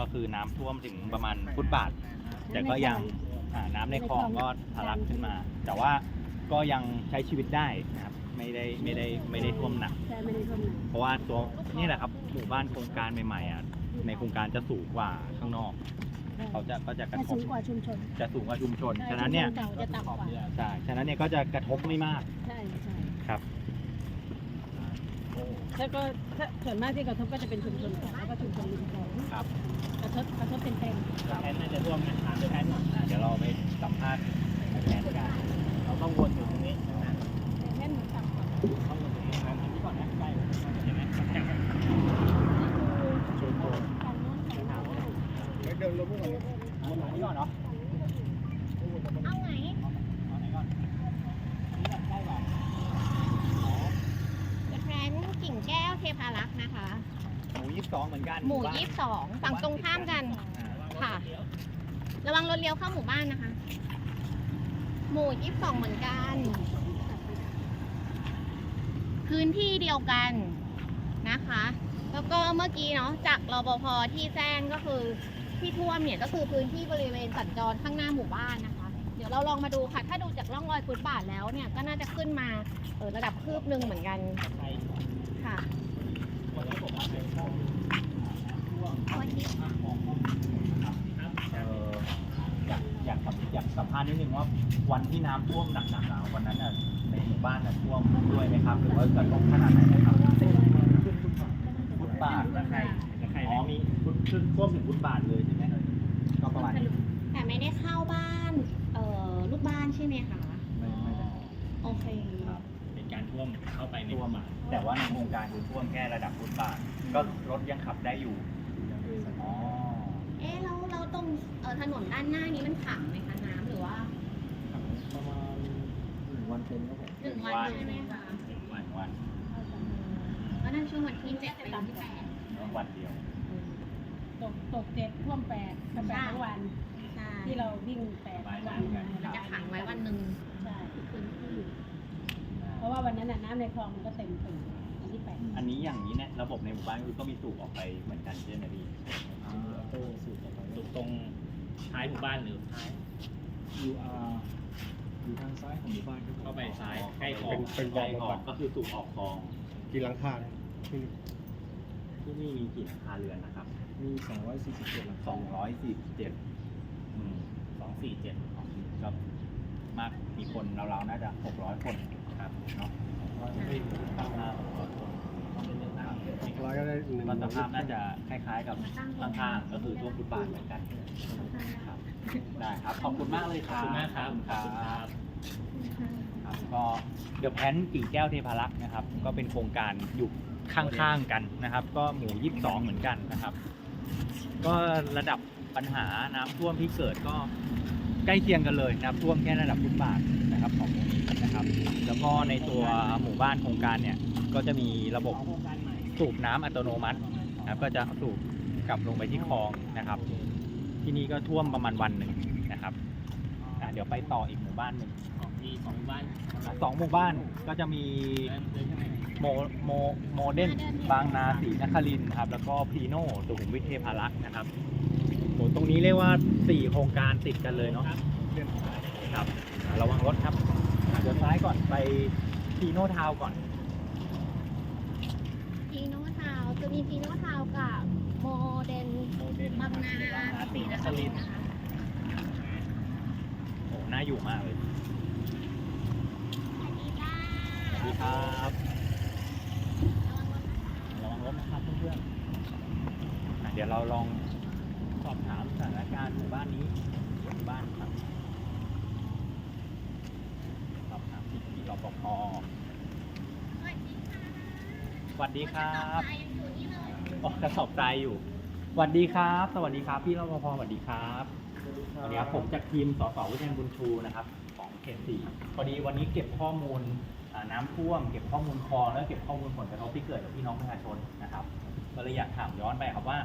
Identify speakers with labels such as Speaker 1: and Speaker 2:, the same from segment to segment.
Speaker 1: ก็คือน้ำท่วมถึงประมาณฟุตบาท แต่ก็ยังอ่าน้ำในคลองก็ทะลักขึ้นมา แต่ว่าก็ยังใช้ชีวิตได้นะครับไม่ได้ไม่ได้ไม่ได้ท่วมหนัก
Speaker 2: ใช่ไม่ได้ท่วมหนัก
Speaker 1: เพราะว่าตัวนี่แหละครับหมู่บ้านโครงการใหม่ๆอะในโครงการจะสูงกว่าข้างนอก เขาจะก็จะกระ
Speaker 2: แต่
Speaker 1: ท
Speaker 2: สู
Speaker 1: บ
Speaker 2: งกว่าชุมชน
Speaker 1: จะสูงกว่าชุมชน
Speaker 2: ใช่
Speaker 1: ฉะนั้นเนี่ย
Speaker 2: ชุมชเก่าจะต่ำกว่า
Speaker 1: ใช่ฉะนั้นเนี่ยก็จะกระทบไม่มาก
Speaker 2: ใช่ใช่
Speaker 1: ครับ
Speaker 2: แล้วก็ถ้าส่วนมากที่กระทบก็จะเป็นชุมชนเก่าแล้วก็ชุมชนริมคลอง
Speaker 1: ครับ แพนน่าจะร่วมนะถามด้วยแพนหน่อยอะเดี๋ยวเราไปสัมภาษณ์แพนกันเราต้องวนอยู่ตรงนี้นะ
Speaker 2: แค่หนูต่ำกว่า
Speaker 1: ต้องวนตรงนี้นะอันนี้ก่อนนะใกล้เห็นไหมแคบๆ
Speaker 2: ชุมชนฝั่งโน้นฝั่งโน้น
Speaker 3: เดินลงมาก่อนเลย
Speaker 1: เอาตรงนี้ก่อนเนาะ
Speaker 4: เอาไหน
Speaker 1: เอาไหนก่อนอันนี้ก่อนใกล้กว่า
Speaker 4: แพนกิ่งแก้วเทพารักษ์นะคะ
Speaker 1: หมูยี่สิบสองเหมือนกัน
Speaker 4: หมู่ยี่สิบสองฝั่งตรงข้ามกัน
Speaker 1: อ่า
Speaker 4: ค่ะ ระวังรถเลี้ยวเข้าหมู่บ้านนะคะ หมู่ยี่สิบสองเหมือนกัน พื้นที่เดียวกันนะคะ แล้วก็เมื่อกี้เนาะจากรปภที่แจ้งก็คือที่ท่วมเนี่ยก็คือพื้นที่บริเวณสัญจรข้างหน้าหมู่บ้านนะคะ เดี๋ยวเราลองมาดูค่ะ ถ้าดูจากร่องรอยฟุตบาทแล้วเนี่ยก็น่าจะขึ้นมาออระดับคืบหนึ่งเหมือนกัน
Speaker 1: ค่ะ อยากอยากสัมอยากสัมภาษณ์นิดนึงว่าวันที่น้ำท่วมหนักๆอะวันนั้นน่ะในหมู่บ้านน่ะท่วมด้วยไหมครับ หรือว่ากระทบขนาดไหนนะครับฟุตบาทนะใครอ๋อมีฟุตท่วมถึงฟุตบาทเลยใช่ไหมก็ประมาณ
Speaker 4: แต่ไม่ได้เข้าบ้านเอ่อลูกบ้านใช่ไหมคะ
Speaker 1: ไม่ไม่ได้
Speaker 4: โอเค
Speaker 5: เป็นการท่วมเข้าไปใน
Speaker 1: ท่วมแต่ว่าในโครงการคือท่วมแค่ระดับฟุตบาทก็รถยังขับได้อยู่ อ๋อ
Speaker 4: เอ๊ะแล้วแล้วตรงเอ่อถนนด้านหน้านี้มันขังไหมคะน้ำหรือว่า
Speaker 3: ประมาณหนึ่งวันเต็มครับผม
Speaker 4: หนึ่งวันใช่ไหมคะ
Speaker 1: วันวัน
Speaker 4: ก็นั่นช่วงวันที่เจ็ดไปวันที่แปด
Speaker 1: วันเดียว
Speaker 2: ตกตกเจ็ดท่วมแปดกับแปดทั้งวัน
Speaker 4: ใช่
Speaker 2: ที่เราวิ่งแปดทั้งวัน
Speaker 4: มันจะขังไว้วันหนึ่ง
Speaker 2: ใช่
Speaker 4: พื้นที่
Speaker 2: เพราะว่าวันนั้นน่ะน้ำในคลองมันก็เต็มตึงวันที่แปด
Speaker 1: อันนี้อย่างนี้เนี่ยระบบในหมู่บ้านคือก็มีสูบออกไปเหมือนกันใช่ไหมพี่
Speaker 3: โต้สูตรต่อไป
Speaker 5: ตรงตรงท้ายหมู่บ้านหรือท้าย
Speaker 3: อยู่อ่าอยู่ทางซ้ายของหมู่บ้านครับผม
Speaker 5: เข้าไปซ้ายใกล้คลอ
Speaker 3: เป็
Speaker 5: ง
Speaker 3: นเป็น
Speaker 1: ใก
Speaker 3: บ่อ
Speaker 1: ล้
Speaker 3: บำ
Speaker 1: คลอ
Speaker 3: บั
Speaker 1: ง
Speaker 3: ด
Speaker 1: ก็คือสูบออกคลอง
Speaker 3: กี่หลังคาเนี่ยที่นี่
Speaker 1: ที่นี่มีกี่หลังคาเรือนนะครับ
Speaker 3: มี 247หลังคา
Speaker 1: 247อืม
Speaker 5: สองสี่เจ็ด
Speaker 1: ก็มากมีคนเราๆน่าจะ 600 คนครับเนาะไม่ถึงข้างหน้า600คนนะครับ
Speaker 3: ร้อยก็ได้หนึ่ง
Speaker 1: ก็สภาพน่าจะคล้าย ๆ กับข้างๆก็คือท่วมฟุตบาทเหมือนกันครับได้ครับ ขอบคุณมากเลยค
Speaker 5: ขอบ
Speaker 1: รับ
Speaker 5: คุณมากครับ
Speaker 1: ขอบคุณครับครับก็เดอะแพนกิ่งแก้วเทพารักษ์นะครับ ก็เป็นโครงการอยู่ข้างๆกันนะครับ ก็หมู่ยี่สิบสองเหมือนกันนะครับ ก็ระดับปัญหาน้ำท่วมที่เกิดก็ใกล้เคียงกันเลยนะครับท่วมแค่ระดับฟุตบาทนะครับของตรงนี้นะครับ แล้วก็ในตัวหมู่บ้านโครงการเนี่ยก็จะมีระบบ สูบน้ำอัตโนมัตินะครับก็จะสูบกลับลงไปที่คลองนะครับ ที่นี่ก็ท่วมประมาณวันหนึ่งนะครับอะเดี๋ยวไปต่ออีกหมู่บ้านหนึ่ง
Speaker 5: มีสองหมู่บ้าน
Speaker 1: สองหมู่บ้านก็จะมี
Speaker 5: เดินเดินข้างใน
Speaker 1: โมโมโมเดนบางนาศรีนครินทร์ครับแล้วก็พีโน่สุขุมวิทเทพารักษ์นะครับโหตรงนี้เรียกว่า4โครงการติดกันเลยเนาะครับอะระวังรถครับอะเดี๋ยวซ้ายก่อนไปพีโน่ทาวน์ก่อน
Speaker 4: พีโนทาวน์ จะมีพีโนทาวกับโมเดนบางนาศรีนครินทร์นะคะ
Speaker 1: โอ้น่าอยู่มากเลย
Speaker 4: สวัสดีจ้า
Speaker 1: สวัสดีครับระวังรถนะครับเพื่อนๆอะเดี๋ยวเราลองสอบถามสถานการณ์หมู่บ้านนี้หมู่บ้านครับสอบถามพี่พี่รปภ
Speaker 4: วัสดีค
Speaker 1: รับ
Speaker 4: ยังอยู่นี่เลย
Speaker 1: อ๋อกระสอบทรายอยู่สวัสดีครับ สวัสดีครับ พี่รปภสวัสดีครับสวัสดีครับผมจากทีมสสวิทยาบุญชูนะครับของเขตสี่พอดีวันนี้เก็บข้อมูลอ่าน้ำท่วม เก็บข้อมูลคลองแล้วเก็บข้อมูลผลกระทบที่เกิดกับพี่น้องประชาชนนะครับก็เลยอยากถามย้อนไปครับว่า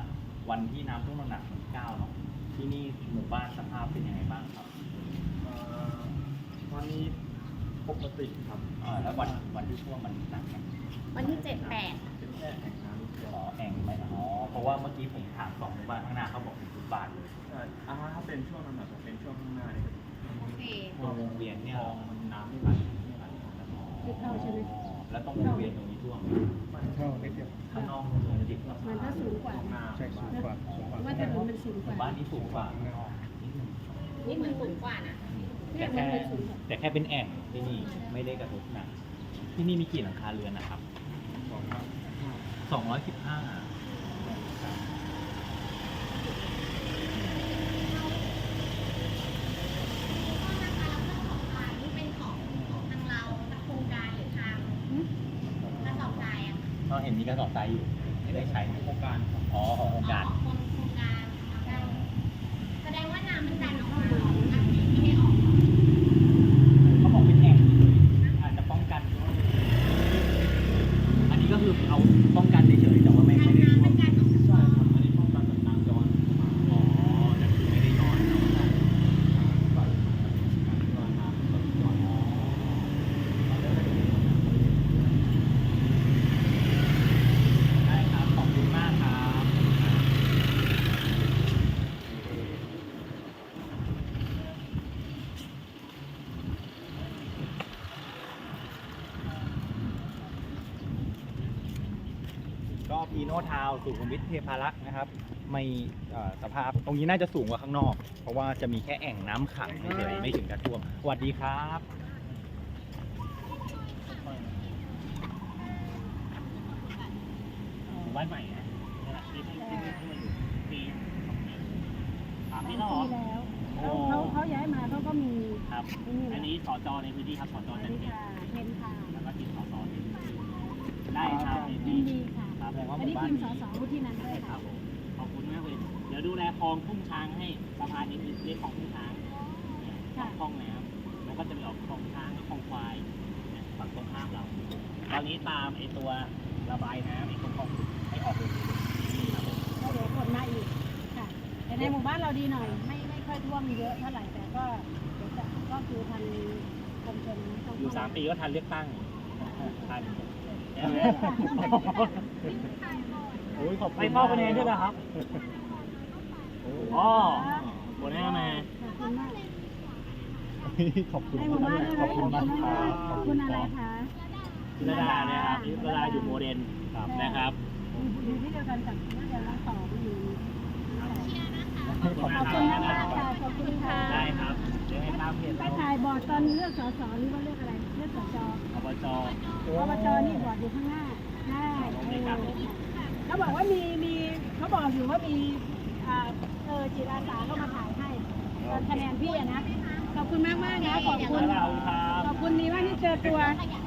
Speaker 1: วันที่น้ำท่วมหนักๆวันที่เก้าเนาะที่นี่หมู่บ้านสภาพเป็นยังไงบ้างครับ
Speaker 3: อ่าวันนี้ปกติครับ
Speaker 1: อ่าแล้ววันวันที่ท่วมมันหนักไหม
Speaker 4: วันที่เจ็ดแปด
Speaker 3: เป็นแค่แห่งน้ำ
Speaker 1: อ๋อแอ่งไหมอ๋อเพราะว่าเมื่อกี้ผมถามสองหมู่บ้านข้างหน้าเขาบอกเป็นฟุตบาทเลย
Speaker 3: ใช่อ่าถ้าเป็นช่วงนั้นแบบเป็นช่วงข้างหน้าเนี่ย
Speaker 4: โอเค
Speaker 1: ตรงวงเวียนเนี่ย
Speaker 3: คลองมันน้ำไม่ไหลไม่ไหลนะครับ
Speaker 2: ที่เข้าใช่ไหม
Speaker 1: อ๋อแล้วตรงวงเวียนตรงนี้ท่วมไหม
Speaker 3: เข้านิดเดียว
Speaker 1: ข้างนอกตรงจิต
Speaker 2: มันก็สูงกว่า
Speaker 3: หน้าใช่สูงกว่าสูงกว่า
Speaker 2: ว่าถนนมันสูง
Speaker 1: ห
Speaker 2: กว่า
Speaker 1: มู่บ้านนี้สูงกว่าข้างนอกนิดนึง
Speaker 4: นี่มันสูงกว่านะ
Speaker 2: เนี่
Speaker 1: แต่
Speaker 2: ยมัน
Speaker 1: แค่
Speaker 2: เป็นสูงกว่า
Speaker 1: แต่แค่เป็นแอ่งที่นี่ไม่ได้กระทบหนักที่นี่มีกี่หลังคาเรือนนะครับ
Speaker 3: สองครับ
Speaker 1: สองร้อยสิบห้า
Speaker 4: เป็นของของทางเราทางโครงการหรือทางกระสอบทรายอะ
Speaker 1: ก็เห็นมีกระสอบทรายอยู่ไม่ได้ใช้โครงการ อ๋อของโครงการ
Speaker 4: ของโครงการได้แสดงว่าน้ำมันดันออกมาอันนี้ไม่ให้ออก
Speaker 1: เขาบอกเป็นแอ่งอาจจะป้องกัน อันนี้ก็คือเอาป้องกันเฉยๆแต่ว่าไม่
Speaker 4: ทาง
Speaker 1: ไม่ได้
Speaker 4: น้ำ
Speaker 1: ท่ว
Speaker 4: มัน
Speaker 1: ม
Speaker 4: ดันออกมา
Speaker 3: ใช่ครับอันนี้ป้องกันแบบน้ำย้อนเข้ามา
Speaker 1: อ๋อแต่คือไม่ได้ย้อนเนอะ
Speaker 3: ฝ่ายน้ำน้ำแบบย้อน
Speaker 1: ได้ครับ ขอบคุณมากครับ ก็พีโนทาวสุขุมวิทเทพารักษ์นะครับไม่เอ่อสภาพตรงนี้น่าจะสูงกว่าข้างนอก เพราะว่าจะมีแค่แอ่งน้ำขังเฉยๆไม่ถึงกับท่วมสวัสดีครับ
Speaker 5: หมู่บ้านใหม่นะนี่แหละที่ที่ที่ที่มาอยู่ปีสามปีแล้วเหรอ
Speaker 2: ปีแล้วเขาเขาเขาย้ายมาเขาก็มี
Speaker 5: ครับ
Speaker 2: ไอ้นี่
Speaker 5: อัน
Speaker 2: นะ
Speaker 5: นี้สจในพื้นที่ครับสจ
Speaker 2: สวัส
Speaker 5: จัน
Speaker 2: ดี
Speaker 5: เทีย
Speaker 2: ค่ะเทนค่ะ
Speaker 5: แล้วก็ทีมสสได้ครับ
Speaker 2: ยินดีค่ะ
Speaker 5: ครับ
Speaker 1: แสดงว่า
Speaker 2: อัน
Speaker 1: ห
Speaker 2: นี้
Speaker 1: มู่บ้าน
Speaker 2: ทีมส
Speaker 1: นี้
Speaker 2: สที่นั้นด้วย
Speaker 5: ครั
Speaker 2: ค่ะ
Speaker 5: บผมขอบคุณมากเลย เดี๋ยวดูแลคลองทุ่งช้างให้สะพานนี้คือเรียกคลองทุ่งช้างเนี่ยคลองน้ำแล้วก็จะไปออกคลองช้างคลองควายเนี่ยฝั่งตรงข้ามเรา ตอนนี้ตามไอตัวระบายน้ำไอตรงคลองให้ออกเลยครับผม
Speaker 2: ก็เดี๋ยวคนมาอีกค่ะแต่ในหมู่บ้านเราดีหน่อย ไม่ไม่ค่อยท่วมเยอะเท่าไหร่แต่ก็เดี๋ยวจะก็คือทางกรมชลนะต้อง
Speaker 5: อยู่สามปีก็ทันเลือกตั้งทันใช่ไหม
Speaker 1: โอ้ยขอบคุณ
Speaker 5: ไปเฝ้าคะแนนด้วยนะครับอ๋อหัวหน้ามา
Speaker 2: ขอบคุณมาก
Speaker 1: ขอบคุณ
Speaker 2: ในหมู่บ้านด้วย
Speaker 1: ขอบคุณมากครับ
Speaker 2: ขอบคุณอะไรคะ
Speaker 5: พิรดาเนี่ยครับพิรดาอยู่โมเดลนะครับ
Speaker 2: อยู่ที่เดียวกันกับน่าจะรักต่ออยู่
Speaker 1: ขอบ
Speaker 2: ขอบ
Speaker 1: คุ
Speaker 2: คุณ
Speaker 1: ณ
Speaker 2: มากค่ะขอบคุณค่ะ
Speaker 5: ได้ครับเดี๋ยวให้ตามเพจ
Speaker 2: ไป
Speaker 5: เรา
Speaker 2: ถ่ายบอร์ดตอนเลือกสสหรือว่าเลือกอะไร เลือกสจ
Speaker 5: อบจ
Speaker 2: อบจนี่บอร์ดอยู่ข้างหน้าได้เออเขาบอกว่ามีมีเขาบอกอยู่ว่ามีอ่าเออจิตอาสาเข้ามาถ่ายให้ตอนคะแนนพี่อะนะขอบคุณมากมากๆนะขอบคุณ
Speaker 5: ขอบคุณครับ
Speaker 2: ขอบคุณนี้ว่านี่เจอตัว
Speaker 4: ขยะ